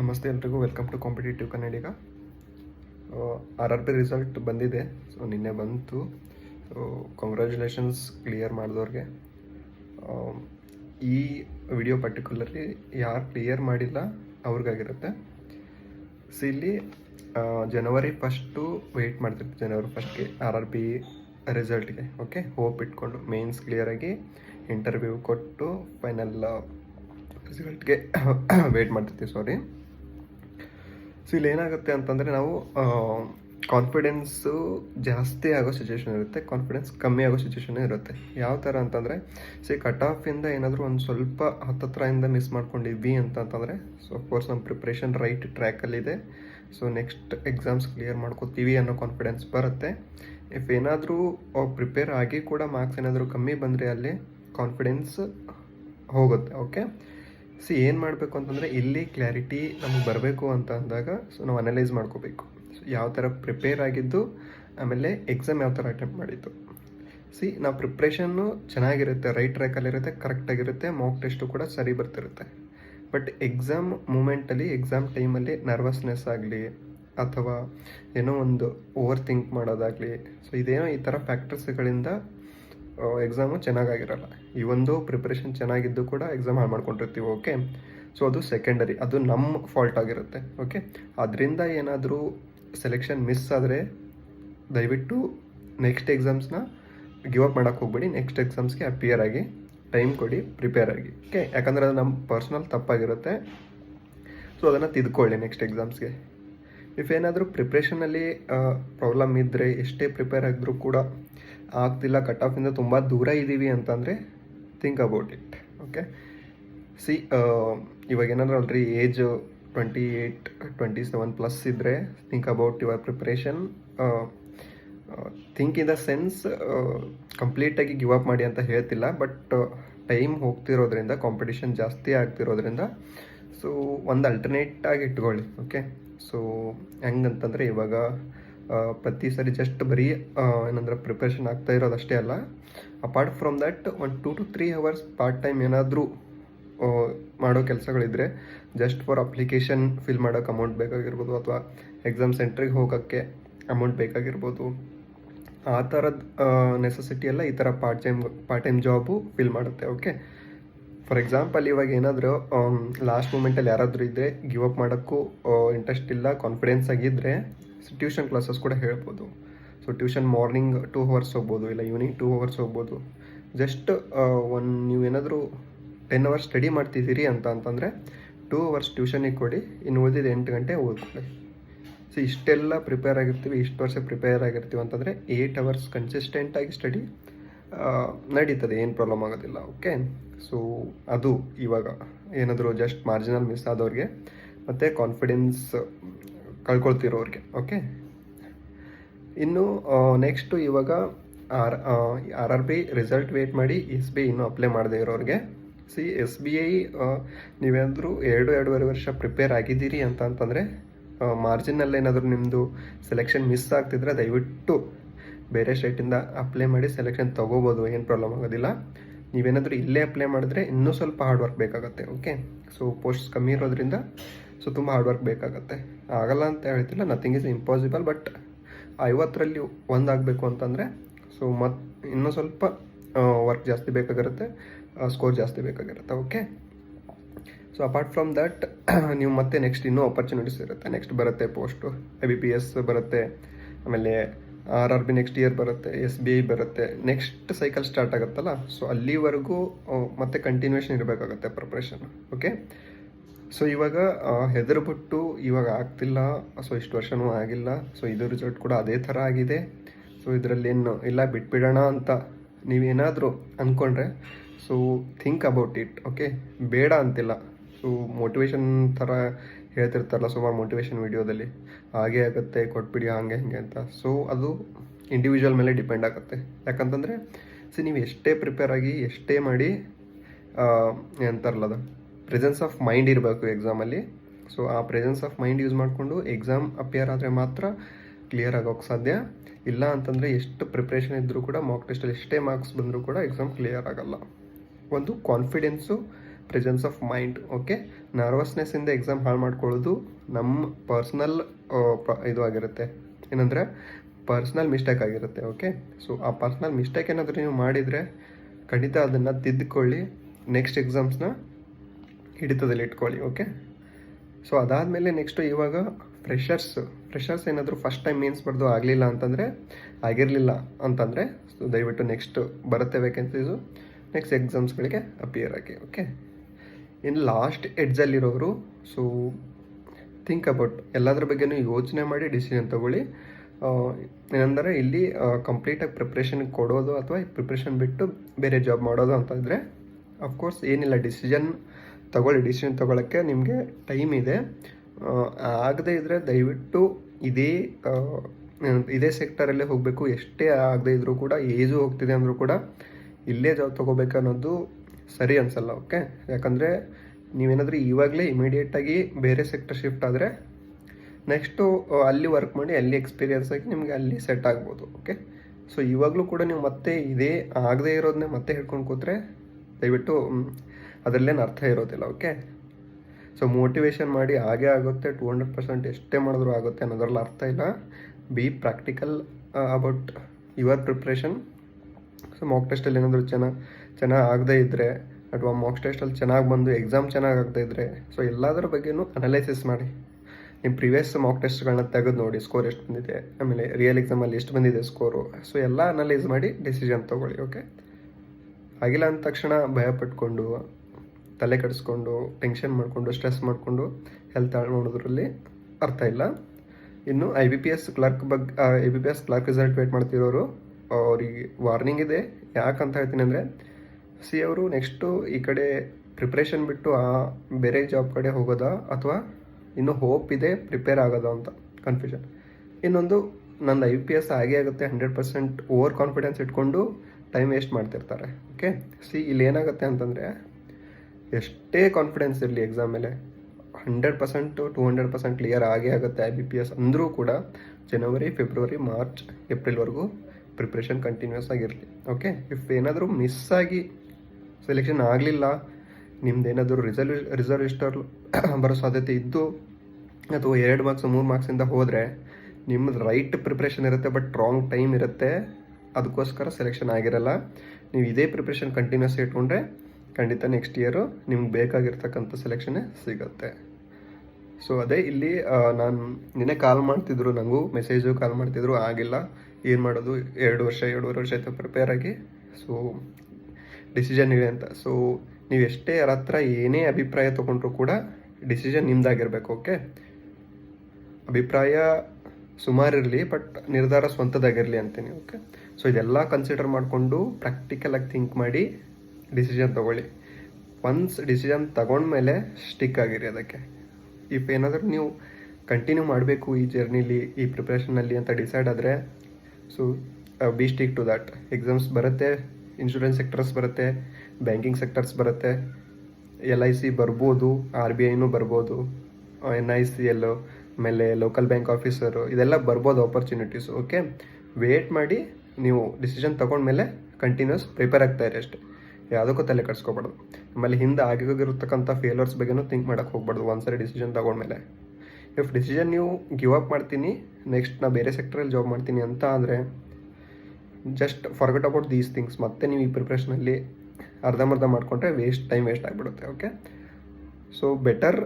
ನಮಸ್ತೆ ಎಲ್ರಿಗೂ welcome to competitive Kannadiga. R R B result ಬಂದಿದೆ. ಸೊ ನಿನ್ನೆ ಬಂತು. ಸೊ ಕಂಗ್ರ್ಯಾಚುಲೇಷನ್ಸ್ ಕ್ಲಿಯರ್ ಮಾಡಿದವ್ರಿಗೆ. ಈ ವಿಡಿಯೋ ಪರ್ಟಿಕ್ಯುಲರ್ಲಿ ಯಾರು ಕ್ಲಿಯರ್ ಮಾಡಿಲ್ಲ, ಅವ್ರಿಗಾಗಿರುತ್ತೆ. ಸೊ ಇಲ್ಲಿ ಜನವರಿ ಫಸ್ಟು ವೆಯ್ಟ್ ಮಾಡ್ತಿರ್ತೀವಿ ಜನವರಿ ಫಸ್ಟ್ಗೆ ಆರ್ ಆರ್ ಬಿ ರಿಸಲ್ಟ್ಗೆ ಓಕೆ ಹೋಪ್ ಇಟ್ಕೊಂಡು ಮೇನ್ಸ್ ಕ್ಲಿಯರಾಗಿ ಇಂಟರ್ವ್ಯೂ ಕೊಟ್ಟು ಫೈನಲ್ ರಿಸಲ್ಟ್ಗೆ ವೆಯ್ಟ್ ಮಾಡ್ತಿರ್ತೀವಿ ಸಾರಿ ಸೊ ಇಲ್ಲಿ ಏನಾಗುತ್ತೆ ಅಂತಂದರೆ ನಾವು ಕಾನ್ಫಿಡೆನ್ಸು ಜಾಸ್ತಿ ಆಗೋ ಸಿಚುವೇಶನ್ ಇರುತ್ತೆ ಕಾನ್ಫಿಡೆನ್ಸ್ ಕಮ್ಮಿ ಆಗೋ ಸಿಚುವೇಶನ್ ಇರುತ್ತೆ. ಯಾವ ಥರ ಅಂತಂದರೆ ಸಿ ಕಟ್ ಆಫಿಂದ ಏನಾದರೂ ಒಂದು ಸ್ವಲ್ಪ ಹತ್ತತ್ರದಿಂದ ಮಿಸ್ ಮಾಡ್ಕೊಂಡಿದ್ವಿ ಅಂತ ಅಂತಂದರೆ ಸೊ ಅಫ್ಕೋರ್ಸ್ ನಮ್ಮ ಪ್ರಿಪ್ರೇಷನ್ ರೈಟ್ ಟ್ರ್ಯಾಕಲ್ಲಿದೆ ಸೊ ನೆಕ್ಸ್ಟ್ ಎಕ್ಸಾಮ್ಸ್ ಕ್ಲಿಯರ್ ಮಾಡ್ಕೋತೀವಿ ಅನ್ನೋ ಕಾನ್ಫಿಡೆನ್ಸ್ ಬರುತ್ತೆ. ಇಫ್ ಏನಾದರೂ ಪ್ರಿಪೇರ್ ಆಗಿ ಕೂಡ ಮಾರ್ಕ್ಸ್ ಏನಾದರೂ ಕಮ್ಮಿ ಬಂದರೆ ಅಲ್ಲಿ ಕಾನ್ಫಿಡೆನ್ಸ್ ಹೋಗುತ್ತೆ ಓಕೆ ಸಿ ಏನು ಮಾಡಬೇಕು ಅಂತಂದರೆ ಇಲ್ಲಿ ಕ್ಲಾರಿಟಿ ನಮಗೆ ಬರಬೇಕು ಅಂತ ಅಂದಾಗ ಸೊ ನಾವು ಅನಲೈಸ್ ಮಾಡ್ಕೋಬೇಕು. ಯಾವ ಥರ ಪ್ರಿಪೇರ್ ಆಗಿದ್ದು, ಆಮೇಲೆ ಎಕ್ಸಾಮ್ ಯಾವ ಥರ ಅಟೆಂಪ್ಟ್ ಮಾಡಿದ್ದು. ಸಿ ನಾವು ಪ್ರಿಪ್ರೇಷನ್ನು ಚೆನ್ನಾಗಿರುತ್ತೆ ರೈಟ್ ಟ್ರ್ಯಾಕಲ್ಲಿರುತ್ತೆ ಕರೆಕ್ಟಾಗಿರುತ್ತೆ ಮಾಕ್ ಟೆಸ್ಟು ಕೂಡ ಸರಿ ಬರ್ತಿರುತ್ತೆ. ಬಟ್ ಎಕ್ಸಾಮ್ ಮೂಮೆಂಟಲ್ಲಿ ಎಕ್ಸಾಮ್ ಟೈಮಲ್ಲಿ ನರ್ವಸ್ನೆಸ್ ಆಗಲಿ, ಅಥವಾ ಏನೋ ಒಂದು ಓವರ್ ಥಿಂಕ್ ಮಾಡೋದಾಗಲಿ, ಸೊ ಇದೇನೋ ಈ ಥರ ಫ್ಯಾಕ್ಟರ್ಸ್ಗಳಿಂದ ಎಕ್ಸಾಮು ಚೆನ್ನಾಗಾಗಿರಲ್ಲ. ಈ ಒಂದು ಪ್ರಿಪ್ರೇಷನ್ ಚೆನ್ನಾಗಿದ್ದು ಕೂಡ ಎಕ್ಸಾಮ್ ಹಾಳು ಮಾಡ್ಕೊಂಡಿರ್ತೀವಿ ಓಕೆ ಸೊ ಅದು ಸೆಕೆಂಡರಿ ಅದು ನಮ್ಮ ಫಾಲ್ಟ್ ಆಗಿರುತ್ತೆ ಓಕೆ ಅದರಿಂದ ಏನಾದರೂ ಸೆಲೆಕ್ಷನ್ ಮಿಸ್ ಆದರೆ ದಯವಿಟ್ಟು ನೆಕ್ಸ್ಟ್ ಎಕ್ಸಾಮ್ಸ್ನ ಗಿವ್ ಅಪ್ ಮಾಡೋಕ್ಕೆ ಹೋಗ್ಬೇಡಿ ನೆಕ್ಸ್ಟ್ ಎಕ್ಸಾಮ್ಸ್ಗೆ ಅಪಿಯರ್ ಆಗಿ ಟೈಮ್ ಕೊಡಿ ಪ್ರಿಪೇರ್ ಆಗಿ ಓಕೆ ಯಾಕಂದರೆ ಅದು ನಮ್ಮ ಪರ್ಸ್ನಲ್ ತಪ್ಪಾಗಿರುತ್ತೆ. ಸೊ ಅದನ್ನು ತಿದ್ಕೊಳ್ಳಿ ನೆಕ್ಸ್ಟ್ ಎಕ್ಸಾಮ್ಸ್ಗೆ ಇಫ್ ಏನಾದರೂ ಪ್ರಿಪ್ರೇಷನಲ್ಲಿ ಪ್ರಾಬ್ಲಮ್ ಇದ್ದರೆ ಎಷ್ಟೇ ಪ್ರಿಪೇರ್ ಆಗಿದ್ರೂ ಕೂಡ, ಆಗ್ತಿಲ್ಲ ಕಟ್ ಆಫಿಂದ ತುಂಬ ದೂರ ಇದ್ದೀವಿ ಅಂತಂದರೆ think about it okay see ಇವಾಗ ಏನಾದರೂ already age twenty eight twenty seven plus ಇದ್ದರೆ think about your preparation think in the sense ಕಂಪ್ಲೀಟಾಗಿ ಗಿವ್ ಅಪ್ ಮಾಡಿ ಅಂತ ಹೇಳ್ತಿಲ್ಲ ಬಟ್ ಟೈಮ್ ಹೋಗ್ತಿರೋದ್ರಿಂದ ಕಾಂಪಿಟೇಷನ್ ಜಾಸ್ತಿ ಆಗ್ತಿರೋದ್ರಿಂದ ಸೊ ಒಂದು ಅಲ್ಟರ್ನೇಟ್ ಆಗಿ ಇಟ್ಕೊಳ್ಳಿ ಓಕೆ ಸೊ ಹೆಂಗಂತಂದರೆ ಇವಾಗ ಪ್ರತಿ ಸರಿ ಜಸ್ಟ್ ಬರೀ ಏನಂದ್ರೆ ಪ್ರಿಪ್ರೇಷನ್ ಆಗ್ತಾ ಇರೋದಷ್ಟೇ ಅಲ್ಲ. ಅಪಾರ್ಟ್ ಫ್ರಮ್ ದಟ್ ಒಂದು two to three hours part time ಏನಾದರೂ ಮಾಡೋ ಕೆಲಸಗಳಿದ್ರೆ ಜಸ್ಟ್ ಫಾರ್ ಅಪ್ಲಿಕೇಶನ್ ಫಿಲ್ ಮಾಡೋಕೆ ಅಮೌಂಟ್ ಬೇಕಾಗಿರ್ಬೋದು ಅಥವಾ ಎಕ್ಸಾಮ್ ಸೆಂಟ್ರಿಗೆ ಹೋಗೋಕ್ಕೆ ಅಮೌಂಟ್ ಬೇಕಾಗಿರ್ಬೋದು. ಆ ಥರದ ನೆಸೆಸಿಟಿ ಎಲ್ಲ ಈ ಥರ part time part time job fill ಮಾಡುತ್ತೆ ಓಕೆ ಫಾರ್ ಎಕ್ಸಾಂಪಲ್ ಇವಾಗ ಏನಾದರೂ ಲಾಸ್ಟ್ ಮೂಮೆಂಟಲ್ಲಿ ಯಾರಾದರೂ ಇದ್ದರೆ ಗಿವ್ ಅಪ್ ಮಾಡೋಕ್ಕೂ ಇಂಟ್ರೆಸ್ಟ್ ಇಲ್ಲ ಕಾನ್ಫಿಡೆನ್ಸ್ ಆಗಿದ್ದರೆ ಟ್ಯೂಷನ್ ಕ್ಲಾಸಸ್ ಕೂಡ ಹೇಳ್ಬೋದು. So tuition morning two hours ಹೋಗ್ಬೋದು, ಇಲ್ಲ ಈವ್ನಿಂಗ್ ಟೂ ಅವರ್ಸ್ ಹೋಗ್ಬೋದು. ಜಸ್ಟ್ ಒನ್ ನೀವು ಏನಾದರೂ ಟೆನ್ ಅವರ್ಸ್ ಸ್ಟಡಿ ಮಾಡ್ತಿದ್ದೀರಿ ಅಂತ, ಅಂತಂದರೆ ಟೂ ಅವರ್ಸ್ ಟ್ಯೂಷನಿಗೆ ಕೊಡಿ, ಇನ್ನು ಉಳಿದಿದ್ದು ಎಂಟು ಗಂಟೆ ಓದ್ಕೊಳ್ಳಿ. ಸೊ ಇಷ್ಟೆಲ್ಲ ಪ್ರಿಪೇರ್ ಆಗಿರ್ತೀವಿ, ಇಷ್ಟು ವರ್ಷ ಪ್ರಿಪೇರ್ ಆಗಿರ್ತೀವಿ ಅಂತಂದರೆ ಏಯ್ಟ್ ಅವರ್ಸ್ ಕನ್ಸಿಸ್ಟೆಂಟಾಗಿ ಸ್ಟಡಿ ನಡೀತದೆ, ಏನು ಪ್ರಾಬ್ಲಮ್ ಆಗೋದಿಲ್ಲ ಓಕೆ ಸೊ ಅದು ಇವಾಗ ಏನಾದರೂ ಜಸ್ಟ್ ಮಾರ್ಜಿನಲ್ ಮಿಸ್ ಆದವ್ರಿಗೆ, ಮತ್ತು ಕಾನ್ಫಿಡೆನ್ಸ್ ಕಳ್ಕೊಳ್ತಿರೋರಿಗೆ ಓಕೆ ಇನ್ನು ನೆಕ್ಸ್ಟು ಇವಾಗ, R R R B result wait ಮಾಡಿ ಎಸ್ ಬಿ ಇನ್ನೂ ಅಪ್ಲೈ ಮಾಡದೇ ಇರೋರಿಗೆ. ಸಿ ಎಸ್ ಬಿ ಐ ನೀವೇನಾದರೂ ಎರಡು, ಎರಡೂವರೆ ವರ್ಷ ಪ್ರಿಪೇರ್ ಆಗಿದ್ದೀರಿ ಅಂತ ಅಂತಂದರೆ ಮಾರ್ಜಿನಲ್ಲಿ ಏನಾದರೂ ನಿಮ್ಮದು ಸೆಲೆಕ್ಷನ್ ಮಿಸ್ ಆಗ್ತಿದ್ರೆ ದಯವಿಟ್ಟು ಬೇರೆ ಸ್ಟೇಟಿಂದ ಅಪ್ಲೈ ಮಾಡಿ ಸೆಲೆಕ್ಷನ್ ತೊಗೋಬೋದು, ಏನು ಪ್ರಾಬ್ಲಮ್ ಆಗೋದಿಲ್ಲ. ನೀವೇನಾದರೂ ಇಲ್ಲೇ ಅಪ್ಲೈ ಮಾಡಿದ್ರೆ ಇನ್ನೂ ಸ್ವಲ್ಪ ಹಾರ್ಡ್ ವರ್ಕ್ ಬೇಕಾಗುತ್ತೆ ಓಕೆ ಸೊ ಪೋಸ್ಟ್ ಕಮ್ಮಿ ಇರೋದ್ರಿಂದ ಸೊ ತುಂಬ ಹಾರ್ಡ್ ವರ್ಕ್ ಬೇಕಾಗುತ್ತೆ. ಆಗಲ್ಲ ಅಂತ ಹೇಳ್ತಿಲ್ಲ. ನಥಿಂಗ್ ಇಸ್ ಇಂಪಾಸಿಬಲ್ ಬಟ್ ಐವತ್ತರಲ್ಲಿ ಒಂದಾಗಬೇಕು ಅಂತಂದರೆ ಸೊ ಮತ್ತು ಇನ್ನೂ ಸ್ವಲ್ಪ ವರ್ಕ್ ಜಾಸ್ತಿ ಬೇಕಾಗಿರುತ್ತೆ. ಸ್ಕೋರ್ ಜಾಸ್ತಿ ಬೇಕಾಗಿರುತ್ತೆ okay so apart from that ನೀವು ಮತ್ತೆ ನೆಕ್ಸ್ಟ್ ಇನ್ನೂ ಆಪರ್ಚುನಿಟೀಸ್ ಇರುತ್ತೆ. ನೆಕ್ಸ್ಟ್ ಬರುತ್ತೆ post I B P S ಬರುತ್ತೆ. ಆಮೇಲೆ R R B next year ಬರುತ್ತೆ ಎಸ್ ಬಿ ಐ ಬರುತ್ತೆ. ನೆಕ್ಸ್ಟ್ ಸೈಕಲ್ ಸ್ಟಾರ್ಟ್ ಆಗುತ್ತಲ್ಲ ಸೊ ಅಲ್ಲಿವರೆಗೂ ಮತ್ತೆ ಕಂಟಿನ್ಯೂಷನ್ ಇರಬೇಕಾಗುತ್ತೆ ಪ್ರಿಪ್ರೇಷನ್ ಓಕೆ ಸೊ ಇವಾಗ ಹೆದರ್ಬಿಟ್ಟು ಇವಾಗ ಆಗ್ತಿಲ್ಲ. ಸೊ ಇಷ್ಟು ವರ್ಷನೂ ಆಗಿಲ್ಲ. ಸೊ ಇದು ರಿಸಲ್ಟ್ ಕೂಡ ಅದೇ ಥರ ಆಗಿದೆ. ಸೊ ಇದರಲ್ಲಿ ಏನು ಇಲ್ಲ, ಬಿಟ್ಬಿಡೋಣ ಅಂತ ನೀವೇನಾದರೂ ಅಂದ್ಕೊಂಡ್ರೆ so think about it okay ಬೇಡ ಅಂತಿಲ್ಲ. ಸೊ ಮೋಟಿವೇಶನ್ ಥರ ಹೇಳ್ತಿರ್ತಾರಲ್ಲ, ಸುಮಾರು ಮೋಟಿವೇಶನ್ ವಿಡಿಯೋದಲ್ಲಿ ಹಾಗೆ ಆಗುತ್ತೆ, ಕೊಟ್ಬಿಡಿ, ಹಾಗೆ, ಹಿಂಗೆ ಅಂತ. ಸೊ ಅದು ಇಂಡಿವಿಜುವಲ್ ಮೇಲೆ ಡಿಪೆಂಡ್ ಆಗುತ್ತೆ. ಯಾಕಂತಂದರೆ ಸೊ ನೀವು ಎಷ್ಟೇ ಪ್ರಿಪೇರ್ ಆಗಿ, ಎಷ್ಟೇ ಮಾಡಿ ಅಂತಾರಲ್ಲ ಅದು. ಪ್ರೆಸೆನ್ಸ್ ಆಫ್ ಮೈಂಡ್ ಇರಬೇಕು ಎಕ್ಸಾಮಲ್ಲಿ ಸೊ ಆ ಪ್ರೆಸೆನ್ಸ್ ಆಫ್ ಮೈಂಡ್ ಯೂಸ್ ಮಾಡಿಕೊಂಡು ಎಕ್ಸಾಮ್ ಅಪಿಯರ್ ಆದರೆ ಮಾತ್ರ ಕ್ಲಿಯರ್ ಆಗೋಕ್ಕೆ ಸಾಧ್ಯ. ಇಲ್ಲ ಅಂತಂದರೆ ಎಷ್ಟು ಪ್ರಿಪ್ರೇಷನ್ ಇದ್ದರೂ ಕೂಡ ಮಾಕ್ ಟೆಸ್ಟಲ್ಲಿ ಎಷ್ಟೇ ಮಾರ್ಕ್ಸ್ ಬಂದರೂ ಕೂಡ ಎಕ್ಸಾಮ್ ಕ್ಲಿಯರ್ ಆಗಲ್ಲ. ಒಂದು confidence presence of mind okay ನರ್ವಸ್ನೆಸ್ಸಿಂದ exam ಹಾಳು ಮಾಡ್ಕೊಳ್ಳೋದು ನಮ್ಮ ಪರ್ಸ್ನಲ್ ಇದು ಆಗಿರುತ್ತೆ. ಏನಂದರೆ ಪರ್ಸ್ನಲ್ ಮಿಸ್ಟೇಕ್ ಆಗಿರುತ್ತೆ ಓಕೆ ಸೊ ಆ ಪರ್ಸ್ನಲ್ ಮಿಸ್ಟೇಕ್ ಏನಾದರೂ ನೀವು ಮಾಡಿದರೆ ಖಂಡಿತ ಅದನ್ನು ತಿದ್ದುಕೊಳ್ಳಿ ನೆಕ್ಸ್ಟ್ ಎಕ್ಸಾಮ್ಸ್ನ ಹಿಡಿತದಲ್ಲಿ ಇಟ್ಕೊಳ್ಳಿ ಓಕೆ ಸೊ ಅದಾದಮೇಲೆ ನೆಕ್ಸ್ಟು ಇವಾಗ ಫ್ರೆಷರ್ಸ್ ಫ್ರೆಷರ್ಸ್ ಏನಾದರೂ ಫಸ್ಟ್ ಟೈಮ್ ಮೀನ್ಸ್ ಬರ್ದು ಆಗಲಿಲ್ಲ ಅಂತಂದರೆ ಆಗಿರಲಿಲ್ಲ ಅಂತಂದರೆ ಸೊ ದಯವಿಟ್ಟು ನೆಕ್ಸ್ಟ್ ಬರುತ್ತೆ ವೇಕೆನ್ಸೀಸು ನೆಕ್ಸ್ಟ್ ಎಕ್ಸಾಮ್ಸ್ಗಳಿಗೆ ಅಪಿಯರ್ ಆಗಿ ಓಕೆ ಇನ್ನು ಲಾಸ್ಟ್ ಎಡ್ಜಲ್ಲಿರೋರು ಸೊ ಥಿಂಕ್ ಅಬೌಟ್ ಎಲ್ಲದ್ರ ಬಗ್ಗೆನೂ ಯೋಚನೆ ಮಾಡಿ ಡಿಸಿಷನ್ ತಗೊಳ್ಳಿ. ಏನಂದರೆ ಇಲ್ಲಿ ಕಂಪ್ಲೀಟಾಗಿ ಪ್ರಿಪ್ರೇಷನ್ ಕೊಡೋದು ಅಥವಾ ಪ್ರಿಪ್ರೇಷನ್ ಬಿಟ್ಟು ಬೇರೆ ಜಾಬ್ ಮಾಡೋದು ಅಂತಂದರೆ ಅಫ್ಕೋರ್ಸ್ ಏನಿಲ್ಲ ಡಿಸಿಷನ್ ತಗೊಳ್ಳಿ ಡಿಸಿಷನ್ ತಗೊಳ್ಳೋಕ್ಕೆ ನಿಮಗೆ ಟೈಮ್ ಇದೆ. ಆಗದೇ ಇದ್ದರೆ ದಯವಿಟ್ಟು ಇದೇ ಇದೇ ಸೆಕ್ಟರಲ್ಲೇ ಹೋಗಬೇಕು. ಎಷ್ಟೇ ಆಗದೇ ಇದ್ರೂ ಕೂಡ ಏಜು ಹೋಗ್ತಿದೆ ಅಂದರೂ ಕೂಡ ಇಲ್ಲೇ ಜಾಬ್ ತೊಗೋಬೇಕು ಅನ್ನೋದು ಸರಿ ಅನ್ಸಲ್ಲ ಓಕೆ ಯಾಕಂದರೆ ನೀವೇನಾದರೂ ಇವಾಗಲೇ ಇಮಿಡಿಯೇಟಾಗಿ ಬೇರೆ ಸೆಕ್ಟರ್ ಶಿಫ್ಟ್ ಆದರೆ ನೆಕ್ಸ್ಟು ಅಲ್ಲಿ ವರ್ಕ್ ಮಾಡಿ, ಅಲ್ಲಿ ಎಕ್ಸ್ಪೀರಿಯನ್ಸ್ ಆಗಿ ನಿಮಗೆ ಅಲ್ಲಿ ಸೆಟ್ ಆಗ್ಬೋದು ಓಕೆ ಸೊ ಇವಾಗಲೂ ಕೂಡ ನೀವು ಮತ್ತೆ ಇದೇ, ಆಗದೇ ಇರೋದನ್ನೇ ಮತ್ತೆ ಹಿಡ್ಕೊಂಡು ಕೂತ್ರೆ ದಯವಿಟ್ಟು ಅದರಲ್ಲೇನು ಅರ್ಥ ಇರೋದಿಲ್ಲ ಓಕೆ ಸೊ ಮೋಟಿವೇಶನ್ ಮಾಡಿ ಹಾಗೆ ಆಗುತ್ತೆ ಟು ಹಂಡ್ರೆಡ್ ಪರ್ಸೆಂಟ್ ಎಷ್ಟೇ ಮಾಡಿದ್ರೂ ಆಗುತ್ತೆ ಅನ್ನೋದ್ರಲ್ಲಿ ಅರ್ಥ ಇಲ್ಲ. Be practical about your preparation so mock ಟೆಸ್ಟಲ್ಲಿ ಏನಾದರೂ ಚೆನ್ನಾಗಿ ಚೆನ್ನಾಗಿ ಆಗದೇ ಇದ್ದರೆ ಅಥವಾ ಮಾಕ್ ಟೆಸ್ಟಲ್ಲಿ ಚೆನ್ನಾಗಿ ಬಂದು ಎಕ್ಸಾಮ್ ಚೆನ್ನಾಗಿ ಆಗದೇ ಇದ್ದರೆ ಸೊ ಎಲ್ಲದರ ಬಗ್ಗೆನೂ ಅನಲೈಸಿಸ್ ಮಾಡಿ. ನಿಮ್ಮ ಪ್ರಿವಿಯಸ್ ಮಾಕ್ ಟೆಸ್ಟ್ಗಳನ್ನ ತೆಗೆದು ನೋಡಿ ಸ್ಕೋರ್ ಎಷ್ಟು ಬಂದಿದೆ, ಆಮೇಲೆ ರಿಯಲ್ ಎಕ್ಸಾಮಲ್ಲಿ ಎಷ್ಟು ಬಂದಿದೆ ಸ್ಕೋರು ಸೊ ಎಲ್ಲ ಅನಲೈಸ್ ಮಾಡಿ ಡಿಸಿಷನ್ ತೊಗೊಳ್ಳಿ ಓಕೆ ಆಗಿಲ್ಲ ಅಂದ ತಕ್ಷಣ ಭಯ ಪಟ್ಕೊಂಡು, ತಲೆ ಕೆಡಿಸ್ಕೊಂಡು ಟೆನ್ಷನ್ ಮಾಡಿಕೊಂಡು ಸ್ಟ್ರೆಸ್ ಮಾಡಿಕೊಂಡು ಹೆಲ್ತ್ ಹಾಳು ಮಾಡೋದ್ರಲ್ಲಿ ಅರ್ಥ ಇಲ್ಲ. ಇನ್ನು I B P S clerk ಬಗ್ಗೆ I B P S clerk result wait ಮಾಡ್ತಿರೋರು, ಅವ್ರಿಗೆ ವಾರ್ನಿಂಗ್ ಇದೆ. ಯಾಕಂತ ಹೇಳ್ತೀನಿ ಅಂದರೆ, ಸಿ ಅವರು ನೆಕ್ಸ್ಟು ಈ ಕಡೆ ಪ್ರಿಪ್ರೇಷನ್ ಬಿಟ್ಟು ಆ ಬೇರೆ ಜಾಬ್ ಕಡೆ ಹೋಗೋದಾ ಅಥವಾ ಇನ್ನೂ ಹೋಪ್ ಇದೆ ಪ್ರಿಪೇರ್ ಆಗೋದಾ ಅಂತ ಕನ್ಫ್ಯೂಷನ್ ಇನ್ನೊಂದು ನನ್ನ ಐ ಪಿ ಎಸ್ ಆಗೇ ಆಗುತ್ತೆ ಹಂಡ್ರೆಡ್ ಪರ್ಸೆಂಟ್ ಓವರ್ ಕಾನ್ಫಿಡೆನ್ಸ್ ಇಟ್ಕೊಂಡು ಟೈಮ್ ವೇಸ್ಟ್ ಮಾಡ್ತಿರ್ತಾರೆ ಓಕೆ ಸಿ ಇಲ್ಲಿ ಏನಾಗುತ್ತೆ ಅಂತಂದರೆ, ಎಷ್ಟೇ ಕಾನ್ಫಿಡೆನ್ಸ್ ಇರಲಿ ಎಕ್ಸಾಮ್ ಮೇಲೆ hundred percent to hundred percent clear ಆಗೇ ಆಗುತ್ತೆ ಐ ಬಿ ಪಿ ಎಸ್ ಅಂದರೂ ಕೂಡ ಜನವರಿ ಫೆಬ್ರವರಿ ಮಾರ್ಚ್ ಏಪ್ರಿಲ್ವರೆಗೂ ಪ್ರಿಪ್ರೇಷನ್ ಕಂಟಿನ್ಯೂಸ್ ಆಗಿರಲಿ ಓಕೆ ಇಫ್ ಏನಾದರೂ ಮಿಸ್ ಆಗಿ ಸೆಲೆಕ್ಷನ್ ಆಗಲಿಲ್ಲ, ನಿಮ್ದು ಏನಾದರೂ ರಿಸರ್ವ್ ರಿಸರ್ವಿಸ್ಟರ್ ಬರೋ ಸಾಧ್ಯತೆ ಇದ್ದು, ಅಥವಾ ಎರಡು ಮಾರ್ಕ್ಸ್ ಮೂರು ಮಾರ್ಕ್ಸಿಂದ ಹೋದರೆ ನಿಮ್ಮದು ರೈಟ್ ಪ್ರಿಪ್ರೇಷನ್ ಇರುತ್ತೆ ಬಟ್ ರಾಂಗ್ ಟೈಮ್ ಇರುತ್ತೆ ಅದಕ್ಕೋಸ್ಕರ ಸೆಲೆಕ್ಷನ್ ಆಗಿರಲ್ಲ. ನೀವು ಇದೇ ಪ್ರಿಪ್ರೇಷನ್ ಕಂಟಿನ್ಯೂಸ್ ಇಟ್ಕೊಂಡ್ರೆ ಖಂಡಿತ ನೆಕ್ಸ್ಟ್ ಇಯರು ನಿಮ್ಗೆ ಬೇಕಾಗಿರ್ತಕ್ಕಂಥ ಸೆಲೆಕ್ಷನ್ನೇ ಸಿಗುತ್ತೆ. ಸೊ ಅದೇ ಇಲ್ಲಿ ನಾನು ನಿನ್ನೆ ಕಾಲ್ ಮಾಡ್ತಿದ್ರು ನನಗೂ ಮೆಸೇಜು ಕಾಲ್ ಮಾಡ್ತಿದ್ರು, ಆಗಿಲ್ಲ. ಏನು ಮಾಡೋದು? ಎರಡು ವರ್ಷ, ಎರಡೂವರೆ ವರ್ಷ ಆಯಿತು ಪ್ರಿಪೇರ್ ಆಗಿ. ಸೊ ಡಿಸಿಷನ್ ಇದೆ ಅಂತ. ಸೊ ನೀವು ಎಷ್ಟೇ ಯಾರ ಹತ್ರ ಏನೇ ಅಭಿಪ್ರಾಯ ತೊಗೊಂಡ್ರು ಕೂಡ ಡಿಸಿಷನ್ ನಿಮ್ದಾಗಿರ್ಬೇಕು ಓಕೆ ಅಭಿಪ್ರಾಯ ಸುಮಾರಿರಲಿ ಬಟ್ ನಿರ್ಧಾರ ಸ್ವಂತದಾಗಿರಲಿ ಅಂತೀನಿ ಓಕೆ ಸೊ ಇದೆಲ್ಲ ಕನ್ಸಿಡರ್ ಮಾಡಿಕೊಂಡು ಪ್ರಾಕ್ಟಿಕಲಾಗಿ ಥಿಂಕ್ ಮಾಡಿ ಡಿಸಿಷನ್ ತಗೊಳ್ಳಿ. ಒನ್ಸ್ ಡಿಸಿಷನ್ ತಗೊಂಡ್ಮೇಲೆ ಸ್ಟಿಕ್ ಆಗಿರಿ ಅದಕ್ಕೆ. ಇಫ್ ಏನಾದರೂ ನೀವು ಕಂಟಿನ್ಯೂ ಮಾಡಬೇಕು ಈ ಜರ್ನಿಲಿ ಈ ಪ್ರಿಪ್ರೇಷನಲ್ಲಿ ಅಂತ ಡಿಸೈಡ್ ಆದರೆ so be stick to that exams ಬರುತ್ತೆ ಇನ್ಶೂರೆನ್ಸ್ ಸೆಕ್ಟರ್ಸ್ ಬರುತ್ತೆ ಬ್ಯಾಂಕಿಂಗ್ ಸೆಕ್ಟರ್ಸ್ ಬರುತ್ತೆ ಎಲ್ ಐ ಸಿ ಬರ್ಬೋದು ಆರ್ ಬಿ ಐನೂ ಬರ್ಬೋದು ಎನ್ ಐ ಸಿ ಎಲ್ಲು ಆಮೇಲೆ ಲೋಕಲ್ ಬ್ಯಾಂಕ್ ಆಫೀಸರು ಇದೆಲ್ಲ ಬರ್ಬೋದು ಆಪರ್ಚುನಿಟೀಸ್ ಓಕೆ ವೇಟ್ ಮಾಡಿ ನೀವು ಡಿಸಿಷನ್ ತಗೊಂಡ್ಮೇಲೆ ಕಂಟಿನ್ಯೂಸ್ ಪ್ರಿಪೇರ್ ಆಗ್ತಾ ಇರಿ ಅಷ್ಟೇ. ಯಾವುದಕ್ಕೂ ತಲೆ ಕಟ್ಸ್ಕೊಬಾರ್ದು ಆಮೇಲೆ ಹಿಂದೆ ಆಗಿರೋಗಿರ್ತಕ್ಕಂಥ ಫೇಲರ್ಸ್ ಬಗ್ಗೆನೂ ಥಿಂಕ್ ಮಾಡೋಕ್ಕೆ ಹೋಗ್ಬಾರ್ದು ಒಂದ್ಸರಿ ಡಿಸಿಷನ್ ತೊಗೊಂಡ್ಮೇಲೆ. ಇಫ್ ಡಿಸಿಷನ್ ನೀವು ಗಿವ್ ಅಪ್ ಮಾಡ್ತೀನಿ ನೆಕ್ಸ್ಟ್ ನಾ ಬೇರೆ ಸೆಕ್ಟ್ರಲ್ಲಿ ಜಾಬ್ ಮಾಡ್ತೀನಿ ಅಂತ ಅಂದರೆ just forget about these things ಮತ್ತೆ ನೀವು ಈ ಪ್ರಿಪ್ರೇಷನಲ್ಲಿ ಅರ್ಧ ಮಾಡಿಕೊಂಡ್ರೆ ವೇಸ್ಟ್ ಟೈಮ್ ವೇಸ್ಟ್ ಆಗಿಬಿಡುತ್ತೆ ಓಕೆ ಸೊ ಬೆಟರ್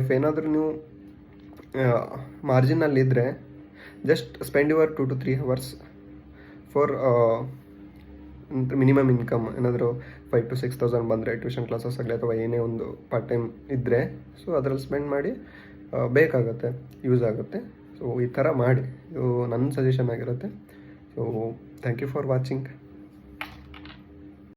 ಇಫ್ ಏನಾದರೂ ನೀವು ಮಾರ್ಜಿನಲ್ಲಿದ್ದರೆ just spend your two to three hours for minimum income ಏನಾದರೂ ಫೈವ್ ಟು ಸಿಕ್ಸ್ ತೌಸಂಡ್ ಬಂದರೆ ಟ್ಯೂಷನ್ ಕ್ಲಾಸಸ್ ಆಗಲಿ ಅಥವಾ ಏನೇ ಒಂದು ಪಾರ್ಟ್ ಟೈಮ್ ಇದ್ದರೆ ಸೊ ಅದರಲ್ಲಿ ಸ್ಪೆಂಡ್ ಮಾಡಿ ಬೇಕಾಗುತ್ತೆ ಯೂಸ್ ಆಗುತ್ತೆ. ಸೊ ಈ ಥರ ಮಾಡಿ, ಇದು ನನ್ನ ಸಜೆಷನ್ ಆಗಿರುತ್ತೆ. So thank you for watching